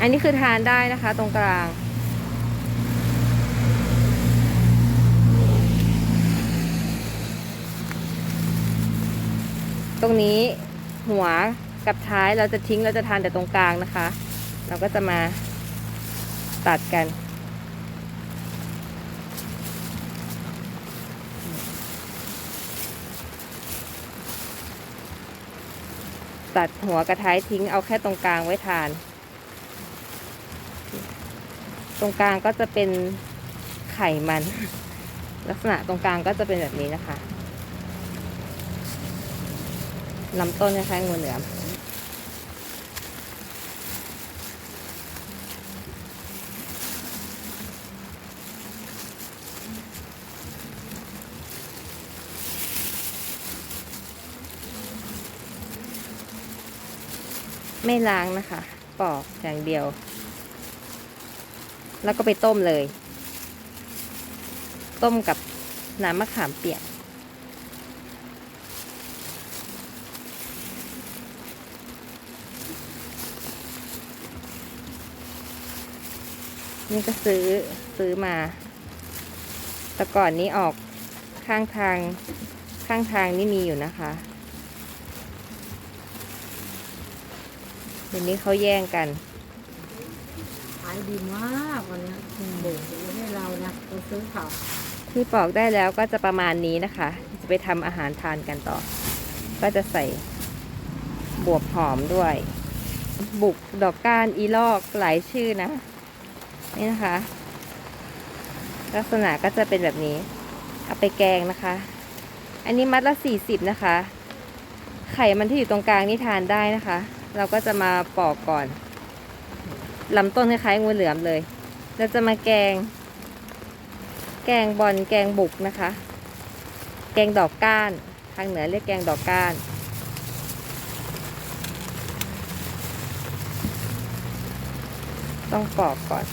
อันนี้คือทานได้นะคะตรงกลาง ตรงนี้หัวกับท้ายเราจะทิ้งเราจะทานแต่ตรงกลางนะคะ เราก็จะมาตัดกัน ตัดหัวกระท้ายทิ้งเอาแค่ตรงกลางไว้ทาน ตรงกลางก็จะเป็นไข่มัน ลักษณะตรงกลางก็จะเป็นแบบนี้นะคะลำต้นคล้ายงูเหลือมไม่ล้างนะคะ ปอกอย่างเดียว แล้วก็ไปต้มเลย ต้มกับน้ำมะขามเปียกนี่ก็ซื้อซื้อมา แต่ก่อนนี้ออกข้างทางข้างทางนี่มีอยู่นะคะ เดี๋ยวนี้เขาแย่งกันายดีมากวันนี้เด็กให้เรานะเราซื้อเขาที่ปอกได้แล้วก็จะประมาณนี้นะคะ จะไปทำอาหารทานกันต่อ ก็จะใส่บวบหอมด้วย บุกดอกก้านอีลอกหลายชื่อนะ นี่นะคะ ลักษณะก็จะเป็นแบบนี้ เอาไปแกงนะคะ อันนี้มัดละสี่สิบนะคะ ไข่มันที่อยู่ตรงกลางนี่ทานได้นะคะ เราก็จะมาปอกก่อน ลำต้นคล้ายๆงูเหลือมเลย เราจะมาแกง แกงบอลแกงบุกนะคะ แกงดอกก้าน ทางเหนือเรียกแกงดอกก้าน ต้องปอกก่อน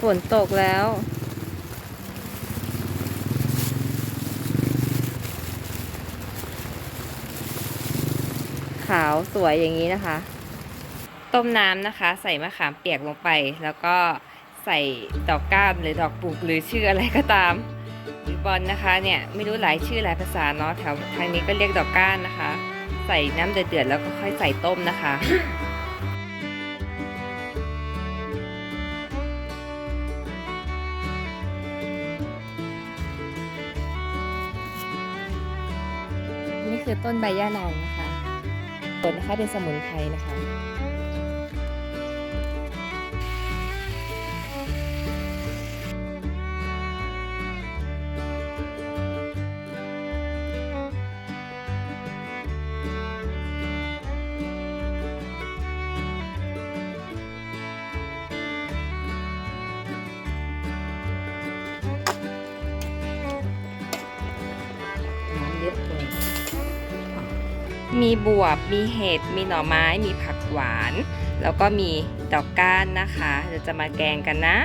ฝนตกแล้ว ขาวสวยอย่างนี้นะคะ ต้มน้ำนะคะ ใส่มะขามเปียกลงไป แล้วก็ใส่ดอกก้านหรือดอกปุกหรือชื่ออะไรก็ตามหรือบอลนะคะเนี่ยไม่รู้หลายชื่อหลายภาษาเนาะแถวทางนี้ก็เรียกดอกก้านนะคะ ใส่น้ำเดือดๆแล้วก็ค่อยใส่ต้มนะคะนี่คือต้นใบย่านางนะคะ นนะคะเป็นสมุนไพรนะคะ มีบวบ มีเห็ด มีหน่อไม้ มีผักหวาน แล้วก็มีดอกก้านนะคะ เดี๋ยวจะมาแกงกันนะ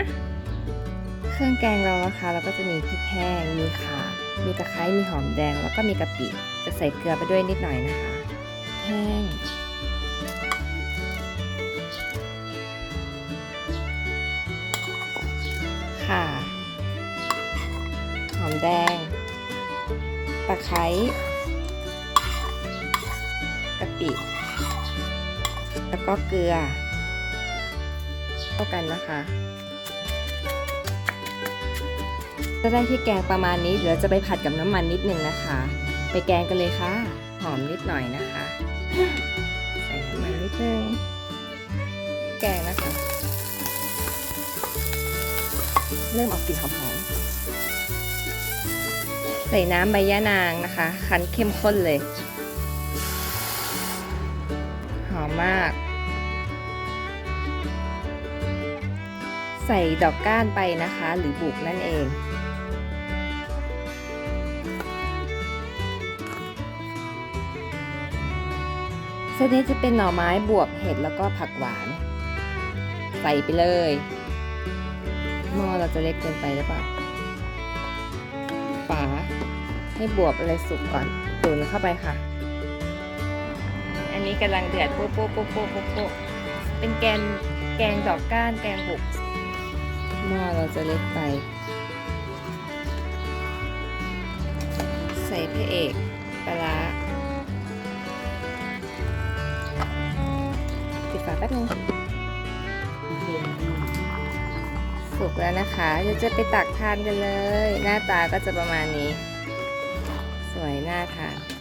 เครื่องแกงเรานะคะเราก็จะมีพริกแห้ง มีข่า มีตะไคร้ มีหอมแดง แล้วก็มีกะปิ จะใส่เกลือไปด้วยนิดหน่อยนะคะ แห้งค่ะหอมแดง ตะไคร้กะปิ แล้วก็เกลือเข้ากันนะคะจะได้ที่แกงประมาณนี้เดี๋ยวจะไปผัดกับน้ำมันนิดนึงนะคะ ไปแกงกันเลยค่ะ หอมนิดหน่อยนะคะ ใส่น้ำมันนิดนึงแกงนะคะ เริ่มออกกลิ่นหอมๆใส่น้ำใบยะนางนะคะ คั้นเข้มข้นเลย มาก ใส่ดอกก้านไปนะคะ หรือบุกนั่นเองเซตนี้จะเป็นหน่อไม้บวบเห็ดแล้วก็ผักหวาน ใส่ไปเลยหม้อเราจะเล็กเกินไปหรือเปล่าฝาให้บวบอะไรสุกก่อนตุ๋นเข้าไปค่ะ นนี้กำลังเดือดโป๊ะโป๊ะโป๊ะโป๊ะโป๊ะโป๊ะเป็นแกงแกงดอกก้านแกงบุกหม้อเราจะเล็กไป ใส่พระเอกปลาร้าปิดฝาแป๊บนึงสุกแล้วนะคะเดี๋ยวจะไปตักทานกันเลย หน้าตาก็จะประมาณนี้ สวยน่าทาน